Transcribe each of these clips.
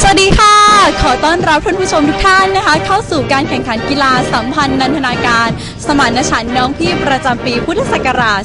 สวัสดีค่ะ ขอต้อนรับท่านผู้ชมทุกท่านนะคะ เข้าสู่การแข่งขันกีฬาสัมพันธ์นันทนาการ สมานฉันท์น้องพี่ประจำปีพุทธศักราช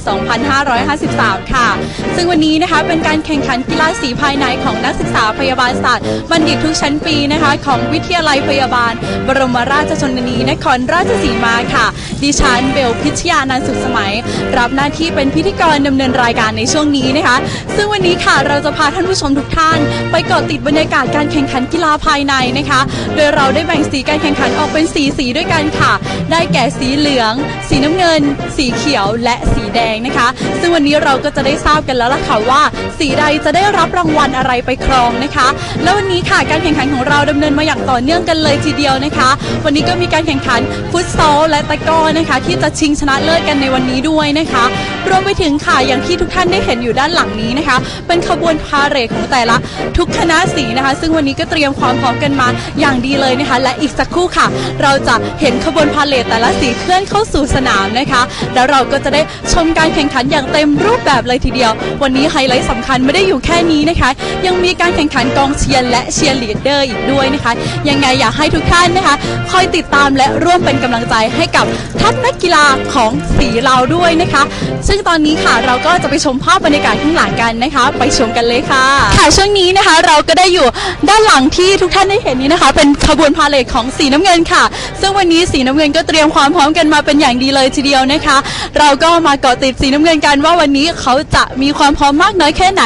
2553 ค่ะ ซึ่งวันนี้นะคะเป็นการแข่งขันกีฬาสีภายในของนักศึกษาพยาบาลศาสตร์บัณฑิตทุกชั้นปีนะคะ ของวิทยาลัยพยาบาล บรมราชชนนีนครราชสีมาค่ะ ดิฉันเบลพิชยานันสุขสมัย รับหน้าที่เป็นพิธีกรดำเนินรายการในช่วงนี้นะคะ ซึ่งวันนี้ค่ะเราจะพาท่านผู้ชมทุกท่าน ไปเกาะติดบรรยากาศการแข่งขันกีฬาภายในนะคะ โดยเราได้แบ่งสีการแข่งขันออกเป็นสีสีด้วยกันค่ะ ได้แก่สีเหลือง สีน้ำเงิน สีเขียวและสีแดงนะคะ ซึ่งวันนี้เราก็จะได้ทราบกันแล้วล่ะค่ะว่า สีใดจะได้รับรางวัลอะไรไปครองนะคะ แล้ววันนี้ค่ะการแข่งขันของเราดำเนินมาอย่างต่อเนื่องกันเลยทีเดียวนะคะ วันนี้ก็มีการแข่งขันฟุตซอลและตะกร้อนะคะ ที่จะชิงชนะเลิศกันในวันนี้ด้วยนะคะ รวมไปถึงค่ะอย่างที่ทุกท่านได้เห็นอยู่ด้านหลังนี้นะคะ เป็นขบวนพาเหรดของแต่ละทุกคณะสีนะคะ ซึ่งวันนี้ก็เตรียมความพร้อมกันมาอย่างดีเลยนะคะ และอีกสักครู่ค่ะ เราจะเห็นขบวนพาเหรดแต่ละสีเคลื่อนเข้าสู่สนามนะคะ แล้วเราก็จะได้ชมการแข่งขันอย่างเต็มรูปแบบเลยทีเดียว วันนี้ไฮไลท์สำคัญไม่ได้อยู่แค่นี้นะคะ ยังมีการแข่งขันกองเชียร์และเชียร์ลีดเดอร์อีกด้วยนะคะ ยังไงอยากให้ทุกท่านนะคะ คอยติดตามและร่วมเป็นกำลังใจให้กับทัพนักกีฬาของสีเราด้วยนะคะ ซึ่งตอนนี้ค่ะเราก็จะไปชมภาพบรรยากาศข้างหลังกันนะคะ ไปชมกันเลยค่ะค่ะช่วงนี้นะคะ เราก็ได้อยู่ด้านหลังที่ทุกท่านได้เห็นนี้นะคะ เป็นขบวนพาเหรดของสีน้ำเงินค่ะ ซึ่งวันนี้สีน้ำเงินก็เตรียมความพร้อมกันมาเป็นอย่างดีเลยทีเดียวนะคะ เราก็มาเกาะติดสีน้ำเงินกันว่าวันนี้เขาจะมีความพร้อมมากน้อยแค่ไหน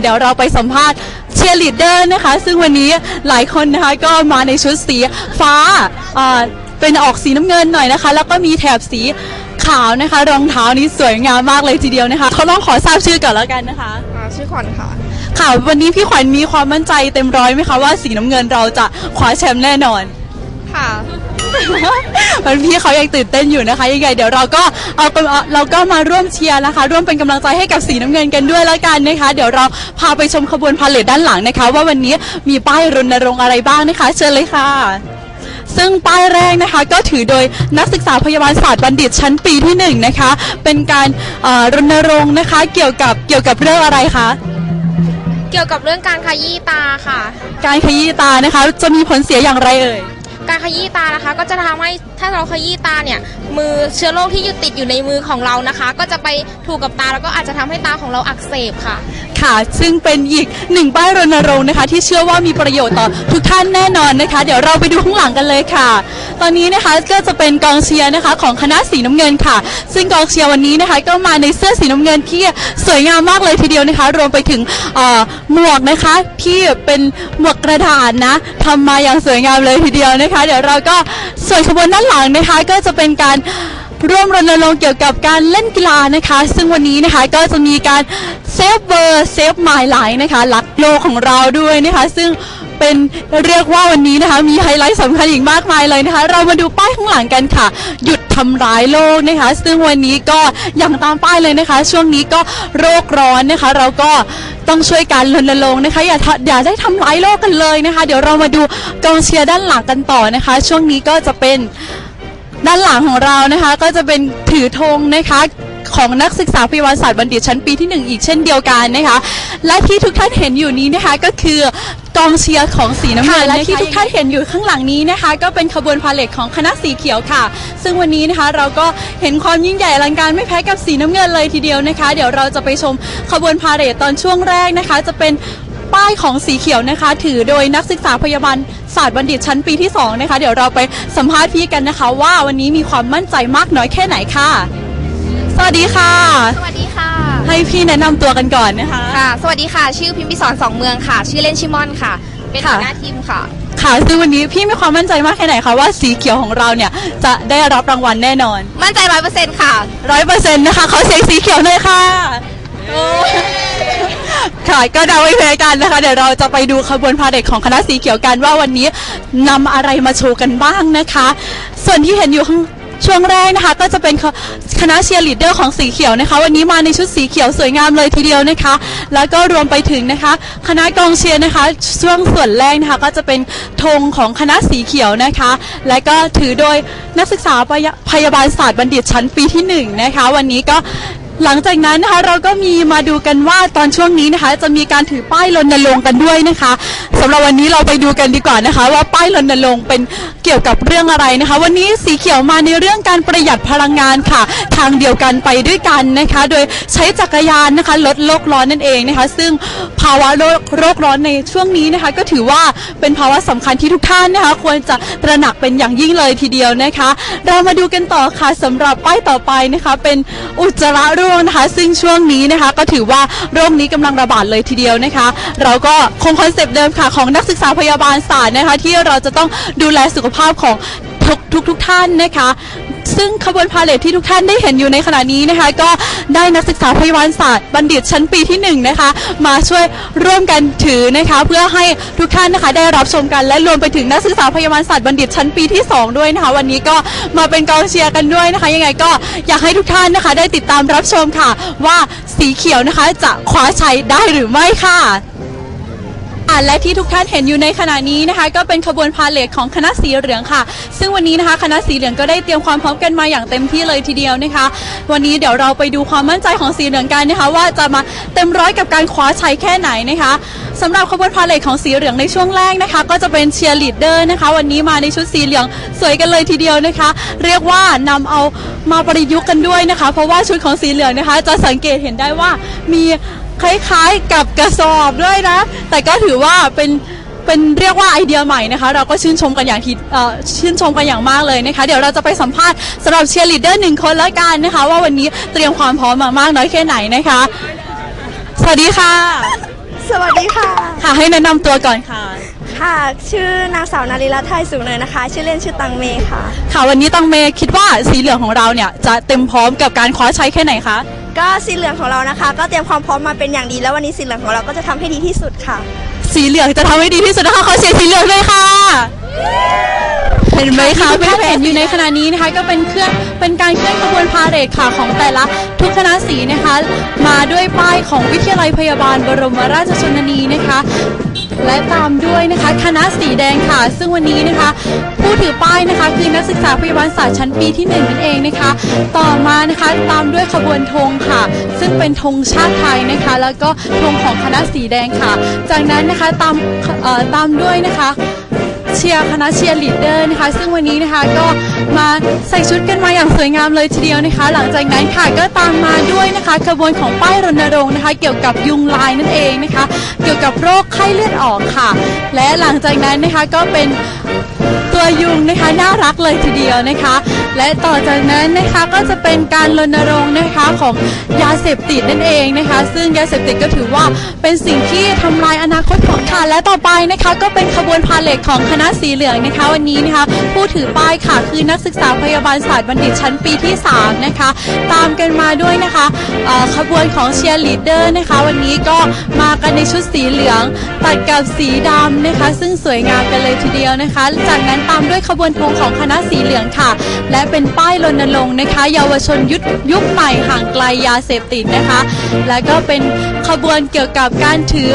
เดี๋ยวเราไปสัมภาษณ์เชียร์ลีดเดอร์นะคะ ซึ่งวันนี้หลายคนนะคะก็มาในชุดสีฟ้าเป็นออกสีน้ำเงินหน่อยนะคะ แล้วก็มีแถบสีขาวนะคะ รองเท้านี้สวยงามมากเลยทีเดียวนะคะเขาต้องขอทราบชื่อก่อนแล้วกันนะคะชื่อขวัญค่ะ ค่ะ วันนี้พี่ขวัญมีความมั่นใจเต็มร้อยไหมคะว่าสีน้ำเงินเราจะคว้าแชมป์แน่นอน ค่ะ มันพี่เขายังตื่นเต้นอยู่นะคะยังไงเดี๋ยวเราก็เอาเป็นเอาเราก็มาร่วมเชียร์นะคะ ร่วมเป็นกำลังใจให้กับสีน้ำเงินกันด้วยแล้วกันนะคะ เดี๋ยวเราพาไปชมขบวนพาเหรดด้านหลังนะคะ ว่าวันนี้มีป้ายรณรงค์อะไรบ้างนะคะ เชิญเลยค่ะ ซึ่งป้ายแรกนะคะ ก็ถือโดยนักศึกษาพยาบาลศาสตร์บัณฑิตชั้นปีที่หนึ่งนะคะ เป็นการเอ่อรณรงค์นะคะ เกี่ยวกับเกี่ยวกับเรื่องอะไรคะ เกี่ยวกับเรื่องการขยี้ตาค่ะ การขยี้ตานะคะ จะมีผลเสียอย่างไรเอ่ย การขยี้ตานะคะ ก็จะทำให้ถ้าเราขยี้ตาเนี่ย มือเชื้อโรคที่อยู่ติดอยู่ในมือของเรานะคะ ก็จะไปถูกกับตาแล้วก็อาจจะทำให้ตาของเราอักเสบค่ะ ค่ะ ซึ่งเป็นอีกหนึ่งป้ายรณรงค์นะคะ ที่เชื่อว่ามีประโยชน์ต่อทุกท่านแน่นอนนะคะ เดี๋ยวเราไปดูข้างหลังกันเลยค่ะ ตอนนี้นะคะก็จะเป็นกองเชียร์นะคะของคณะสีน้ำเงินค่ะ ซึ่งกองเชียร์วันนี้นะคะก็มาในเสื้อสีน้ำเงินที่สวยงามมากเลยทีเดียวนะคะ รวมไปถึงเอ่อหมวกนะคะที่เป็นหมวกกระดาษนะทำมาอย่างสวยงามเลยทีเดียวนะคะ เดี๋ยวเราก็ส่วนขบวนด้านหลังนะคะ ก็จะเป็นการร่วมรณรงค์เกี่ยวกับการเล่นกีฬานะคะ ซึ่งวันนี้นะคะก็จะมีการเซฟเบอร์เซฟหมายไลน์นะคะรักโลกของเราด้วยนะคะ ซึ่ง เป็นเรียกว่าวันนี้นะคะมีไฮไลท์สำคัญอีกมากมายเลยนะคะ เรามาดูป้ายข้างหลังกันค่ะ หยุดทำร้ายโลกนะคะ ซึ่งวันนี้ก็อย่างตามป้ายเลยนะคะ ช่วงนี้ก็โรคร้อนนะคะ เราก็ต้องช่วยกันรณรงค์นะคะ อย่าอย่าได้ทำร้ายโลกกันเลยนะคะ เดี๋ยวเรามาดูกองเชียร์ด้านหลังกันต่อนะคะ ช่วงนี้ก็จะเป็นด้านหลังของเรานะคะก็จะเป็นถือธงนะคะ ของนักศึกษาพยาบาลศาสตร์บัณฑิตชั้นปีที่หนึ่งอีกเช่นเดียวกันนะคะ และที่ทุกท่านเห็นอยู่นี้นะคะก็คือกองเชียร์ของสีน้ำเงินและที่ทุกท่านเห็นอยู่ข้างหลังนี้นะคะ ก็เป็นขบวนพาเหรดของคณะสีเขียวค่ะ ซึ่งวันนี้นะคะเราก็เห็นความยิ่งใหญ่อลังการไม่แพ้กับสีน้ำเงินเลยทีเดียวนะคะ เดี๋ยวเราจะไปชมขบวนพาเหรดตอนช่วงแรกนะคะ จะเป็นป้ายของสีเขียวนะคะ ถือโดยนักศึกษาพยาบาลศาสตร์บัณฑิตชั้นปีที่2นะคะเดี๋ยวเราไปสัมภาษณ์พี่กันนะคะ ว่าวันนี้มีความมั่นใจมากน้อยแค่ไหนค่ะ สวัสดีค่ะ สวัสดีค่ะ ให้พี่แนะนำตัวกันก่อนนะคะ ค่ะ สวัสดีค่ะ ชื่อพิมพิสอนสองเมืองค่ะ ชื่อเล่นชิมอนค่ะ เป็นค่ะหัวหน้าทีมค่ะ ค่ะซึ่งวันนี้พี่มีความมั่นใจมากแค่ไหนคะว่าสีเขียวของเราเนี่ยจะได้รับรางวัลแน่นอนมั่นใจร้อยเปอร์เซ็นต์ค่ะ ร้อยเปอร์เซ็นต์นะคะขอเสียงสีเขียวหน่อยค่ะโอ้ค่ะก็เดาไว้เพกันนะคะ เดี๋ยวเราจะไปดูขบวนพาเหรดของคณะสีเขียวกันว่าวันนี้นำอะไรมาโชว์กันบ้างนะคะ ส่วนที่เห็นอยู่ข้าง ช่วงแรกนะคะก็จะเป็นคณะเชียร์ลีดเดอร์ของสีเขียวนะคะ วันนี้มาในชุดสีเขียวสวยงามเลยทีเดียวนะคะ แล้วก็รวมไปถึงนะคะ คณะกองเชียร์นะคะ ช่วงส่วนแรกนะคะก็จะเป็นธงของคณะสีเขียวนะคะ และก็ถือโดยนักศึกษาพยาพยาบาลศาสตร์บัณฑิตชั้นปีที่หนึ่งนะคะวันนี้ก็ หลังจากนั้นนะคะเราก็มีมาดูกันว่าตอนช่วงนี้นะคะ จะมีการถือป้ายรณรงค์กันด้วยนะคะสำหรับวันนี้เราไปดูกันดีกว่านะคะ ว่าป้ายรณรงค์เป็นเกี่ยวกับเรื่องอะไรนะคะ วันนี้สีเขียวมาในเรื่องการประหยัดพลังงานค่ะ ทางเดียวกันไปด้วยกันนะคะ โดยใช้จักรยานนะคะ ลดโลกร้อนนั่นเองนะคะ ซึ่งภาวะโลกโรคร้อนในช่วงนี้นะคะ ก็ถือว่าเป็นภาวะสำคัญที่ทุกท่านนะคะ ควรจะตระหนักเป็นอย่างยิ่งเลยทีเดียวนะคะ เรามาดูกันต่อค่ะสำหรับป้ายต่อไปนะคะ เป็นอุจจาระร่วงนะคะ ซึ่งช่วงนี้นะคะ ก็ถือว่าโรคนี้กำลังระบาดเลยทีเดียวนะคะ เราก็คงคอนเซปต์เดิมค่ะของนักศึกษาพยาบาลศาสตร์นะคะ ที่เราจะต้องดูแลสุขภาพของทุกทุกทุกท่านนะคะ ซึ่งขบวนพาเลทที่ทุกท่านได้เห็นอยู่ในขณะนี้นะคะ ก็ได้นักศึกษาพยาบาลศาสตร์บัณฑิตชั้นปีที่หนึ่งนะคะ มาช่วยร่วมกันถือนะคะ เพื่อให้ทุกท่านนะคะ ได้รับชมกันและรวมไปถึงนักศึกษาพยาบาลศาสตร์บัณฑิตชั้นปีที่สองด้วยนะคะ วันนี้ก็มาเป็นกองเชียร์กันด้วยนะคะ ยังไงก็อยากให้ทุกท่านนะคะ ได้ติดตามรับชมค่ะ ว่าสีเขียวนะคะจะคว้าชัยได้หรือไม่ค่ะ อ่าและที่ทุกท่านเห็นอยู่ในขณะนี้นะคะ ก็เป็นขบวนพาเลทของคณะสีเหลืองค่ะ ซึ่งวันนี้นะคะคณะสีเหลืองก็ได้เตรียมความพร้อมกันมาอย่างเต็มที่เลยทีเดียวนะคะ วันนี้เดี๋ยวเราไปดูความมั่นใจของสีเหลืองกันนะคะ ว่าจะมาเต็มร้อยกับการคว้าชัยแค่ไหนนะคะสำหรับขบวนพาเลทของสีเหลืองในช่วงแรกนะคะ ก็จะเป็นเชียร์ลีดเดอร์นะคะ วันนี้มาในชุดสีเหลืองสวยกันเลยทีเดียวนะคะ เรียกว่านำเอามาประยุกต์กันด้วยนะคะ เพราะว่าชุดของสีเหลืองนะคะ จะสังเกตเห็นได้ว่ามี คล้ายๆกับกระสอบด้วยนะ แต่ก็ถือว่าเป็นเป็นเรียกว่าไอเดียใหม่นะคะ เราก็ชื่นชมกันอย่างที่เอ่อชื่นชมกันอย่างมากเลยนะคะ เดี๋ยวเราจะไปสัมภาษณ์สำหรับเชียร์ลีดเดอร์หนึ่งคนแล้วกันนะคะ ว่าวันนี้เตรียมความพร้อมมามากน้อยแค่ไหนนะคะ สวัสดีค่ะ สวัสดีค่ะ ค่ะให้แนะนำตัวก่อนค่ะ ค่ะชื่อนางสาวนาริรัตน์ไทยสูงเนินนะคะ ชื่อเล่นชื่อตังเมค่ะ ค่ะวันนี้ตังเมคิดว่าสีเหลืองของเราเนี่ยจะเต็มพร้อมกับการคว้าชัยแค่ไหนคะ ก็สีเหลืองของเรานะคะ ก็เตรียมความพร้อมมาเป็นอย่างดี แล้ววันนี้สีเหลืองของเราก็จะทำให้ดีที่สุดค่ะ สีเหลืองจะทำให้ดีที่สุดนะคะขอเสียงสีเหลืองด้วยค่ะ เห็นไหมคะที่ทุกท่านเห็นอยู่ในขณะนี้นะคะก็เป็นเครื่องเป็นการเคลื่อนขบวนพาเหรดค่ะของแต่ละทุกคณะสีนะคะ มาด้วยป้ายของวิทยาลัยพยาบาลบรมราชชนนีนะคะ และตามด้วยนะคะ คณะสีแดงค่ะ ซึ่งวันนี้นะคะ ผู้ถือป้ายนะคะ คือนักศึกษาพยาบาลศาสตร์ชั้นปีที่หนึ่งนั่นเองนะคะ ต่อมานะคะตามด้วยขบวนธงค่ะ ซึ่งเป็นธงชาติไทยนะคะ แล้วก็ธงของคณะสีแดงค่ะ จากนั้นนะคะตามเอ่อตามด้วยนะคะ เชียร์คณะเชียร์ลีดเดอร์นะคะ ซึ่งวันนี้นะคะก็มาใส่ชุดกันมาอย่างสวยงามเลยทีเดียวนะคะ หลังจากนั้นค่ะก็ตามมาด้วยนะคะขบวนของป้ายรณรงค์นะคะ เกี่ยวกับยุงลายนั่นเองนะคะ เกี่ยวกับโรคไข้เลือดออกค่ะ และหลังจากนั้นนะคะก็เป็นตัวยุงนะคะน่ารักเลยทีเดียวนะคะ และต่อจากนั้นนะคะก็จะเป็นการรณรงค์นะคะของยาเสพติดนั่นเองนะคะ ซึ่งยาเสพติดก็ถือว่าเป็นสิ่งที่ทำลายอนาคตของค่ะและต่อไปนะคะ ก็เป็นขบวนพาเหรดของคณะสีเหลืองนะคะ วันนี้นะคะผู้ถือป้ายค่ะคือนักศึกษาพยาบาลศาสตร์บัณฑิตชั้นปีที่3นะคะตามกันมาด้วยนะคะขบวนของเชียร์ลีดเดอร์นะคะ วันนี้ก็มากันในชุดสีเหลืองตัดกับสีดำนะคะ ซึ่งสวยงามกันเลยทีเดียวนะคะ จากนั้นตามด้วยขบวนธงของคณะสีเหลืองค่ะ และเป็นป้ายรณรงค์นะคะ เยาวชนยุคยุคใหม่ห่างไกลยาเสพติดนะคะ และก็เป็นขบวนเกี่ยวกับการถือ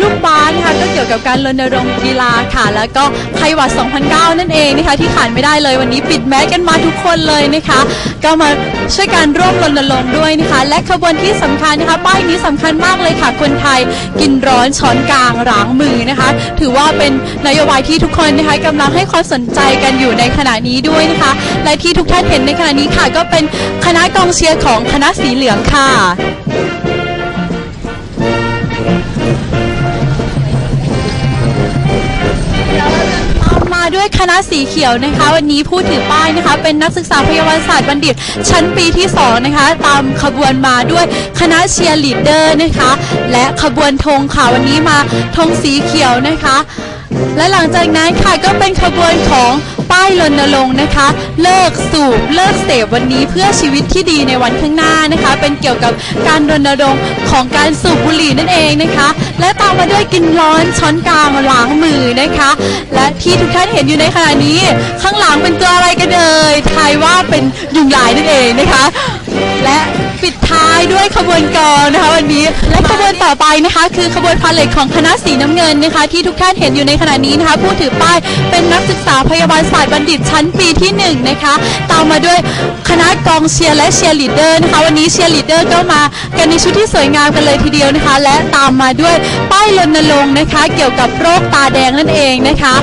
ลูกบาสนะคะก็เกี่ยวกับการรณรงค์กีฬาค่ะ แล้วก็ไข้หวัด2009 นั่นเองนะคะ ที่ขาดไม่ได้เลยวันนี้ปิดแมสกันมาทุกคนเลยนะคะ ก็มาช่วยกันร่วมรณรงค์ด้วยนะคะ และขบวนที่สำคัญนะคะ ป้ายนี้สำคัญมากเลยค่ะ คนไทยกินร้อนช้อนกลางล้างมือนะคะ ถือว่าเป็นนโยบายที่ทุกคนนะคะกำลังให้ความสนใจกันอยู่ในขณะนี้ด้วยนะคะ และที่ทุกท่านเห็นในขณะนี้ค่ะ ก็เป็นคณะกองเชียร์ของคณะสีเหลืองค่ะ ด้วยคณะสีเขียวนะคะ วันนี้ผู้ถือป้ายนะคะ เป็นนักศึกษาพยาบาลศาสตร์บัณฑิต ชั้นปีที่2นะคะ ตามขบวนมาด้วยคณะเชียร์ลีดเดอร์นะคะ และขบวนธงค่ะวันนี้มาธงสีเขียวนะคะ และหลังจากนั้นค่ะก็เป็นขบวนของป้ายรณรงค์นะคะ เลิกสูบเลิกเสพวันนี้เพื่อชีวิตที่ดีในวันข้างหน้านะคะ เป็นเกี่ยวกับการรณรงค์ของการสูบบุหรี่นั่นเองนะคะ และตามมาด้วยกินร้อนช้อนกลางล้างมือนะคะ และที่ทุกท่านเห็นอยู่ในขณะนี้ ข้างหลังเป็นตัวอะไรกันเอ่ยทายว่าเป็นยุงลายนั่นเองนะคะ และ ปิดท้ายด้วยขบวนกลองนะคะวันนี้และขบวนต่อไปนะคะ คือขบวนพาเลทของคณะสีน้ำเงินนะคะ ที่ทุกท่านเห็นอยู่ในขณะนี้นะคะ ผู้ถือป้ายเป็นนักศึกษาพยาบาลศาสตร์บัณฑิตชั้นปีที่หนึ่งนะคะ ตามมาด้วยคณะกองเชียร์และเชียร์ลีดเดอร์นะคะ วันนี้เชียร์ลีดเดอร์ก็มากันในชุดที่สวยงามกันเลยทีเดียวนะคะ และตามมาด้วยป้ายรณรงค์นะคะ เกี่ยวกับโรคตาแดงนั่นเองนะคะ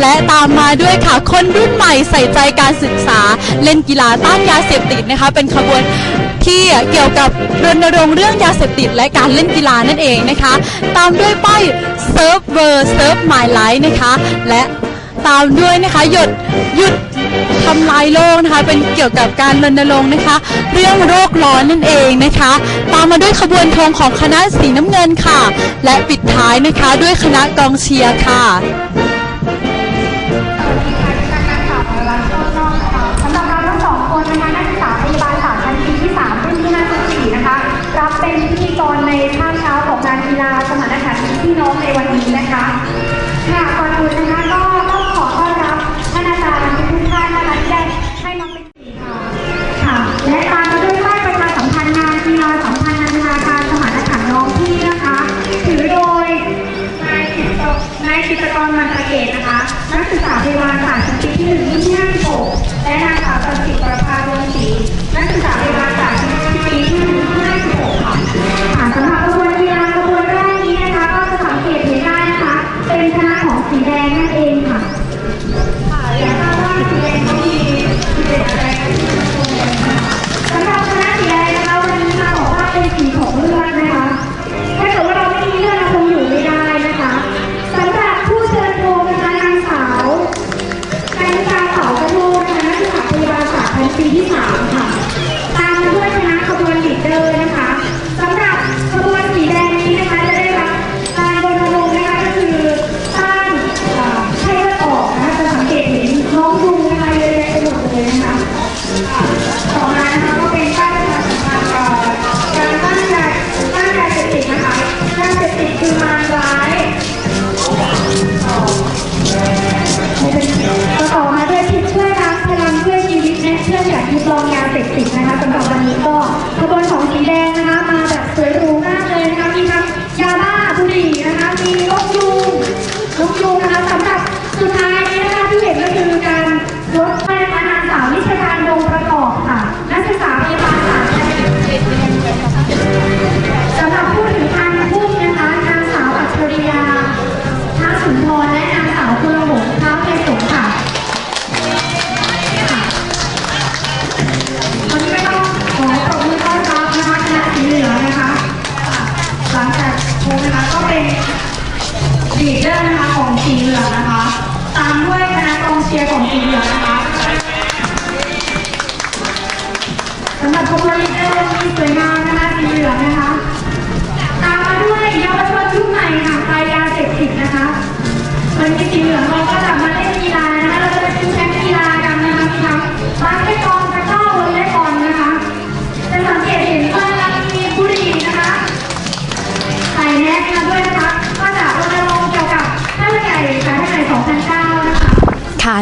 และตามมาด้วยค่ะคนรุ่นใหม่ใส่ใจการศึกษาเล่นกีฬาต้านยาเสพติดนะคะ เป็นขบวนที่เกี่ยวกับรณรงค์เรื่องยาเสพติดและการเล่นกีฬานั่นเองนะคะ ตามด้วยป้ายเซิร์ฟเวอร์เซิร์ฟหมายไลท์นะคะ และตามด้วยนะคะหยุดหยุดทำลายโลกนะคะ เป็นเกี่ยวกับการรณรงค์นะคะ เรื่องโรคร้อนนั่นเองนะคะ ตามมาด้วยขบวนธงของคณะสีน้ำเงินค่ะ และปิดท้ายนะคะด้วยคณะกองเชียร์ค่ะ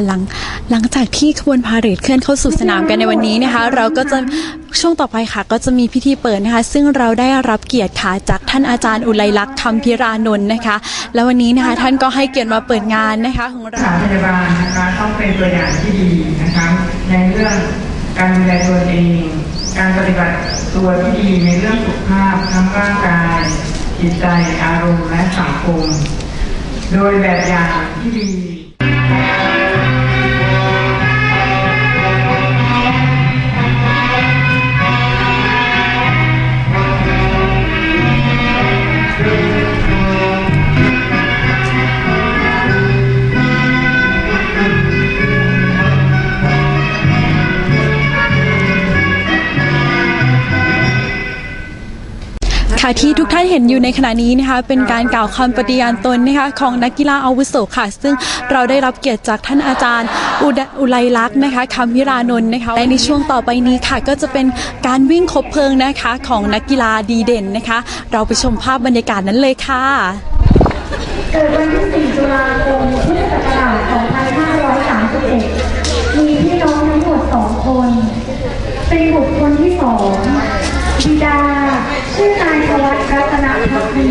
หลังหลังจากที่ขบวนพาเหรดเคลื่อนเข้าสู่สนามกันในวันนี้นะคะ เราก็จะช่วงต่อไปค่ะ ก็จะมีพิธีเปิดนะคะ ซึ่งเราได้รับเกียรติค่ะจากท่านอาจารย์อุไรลักษณ์คำพิรานนท์นะคะ แล้ววันนี้นะคะท่านก็ให้เกียรติมาเปิดงานนะคะของเราสาพยาบาลนะคะต้องเป็นตัวอย่างที่ดีนะคะในเรื่องการดูแลตัวเอง การปฏิบัติตัวที่ดีในเรื่องสุขภาพทั้งร่างกายจิตใจอารมณ์และสังคม โดยแบบอย่างที่ดี ที่ทุกท่านเห็นอยู่ในขณะนี้นะคะ เป็นการกล่าวคำปฏิญาณตนนะคะของนักกีฬาอาวุโสค่ะ ซึ่งเราได้รับเกียรติจากท่านอาจารย์ อุดอุไลลักษณ์นะคะคำพิรานนท์นะคะและในช่วงต่อไปนี้ค่ะ ก็จะเป็นการวิ่งคบเพลิงนะคะของนักกีฬาดีเด่นนะคะ เราไปชมภาพบรรยากาศนั้นเลยค่ะเกิดวันที่ 4 ตุลาคม พุทธศักราช 2531 มีพี่น้องทั้งหมด 2 คน เป็นบุตรคนที่ 2 บิดา ชื่อนายสวัสดิ์รัตนพักดี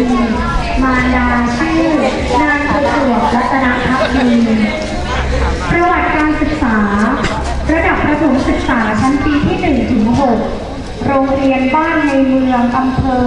มารดาชื่อนางประจวบรัตนพักดีประวัติการศึกษา ระดับประถมศึกษาชั้นปีที่1ถึง6โรงเรียนบ้านในเมืองอำเภอ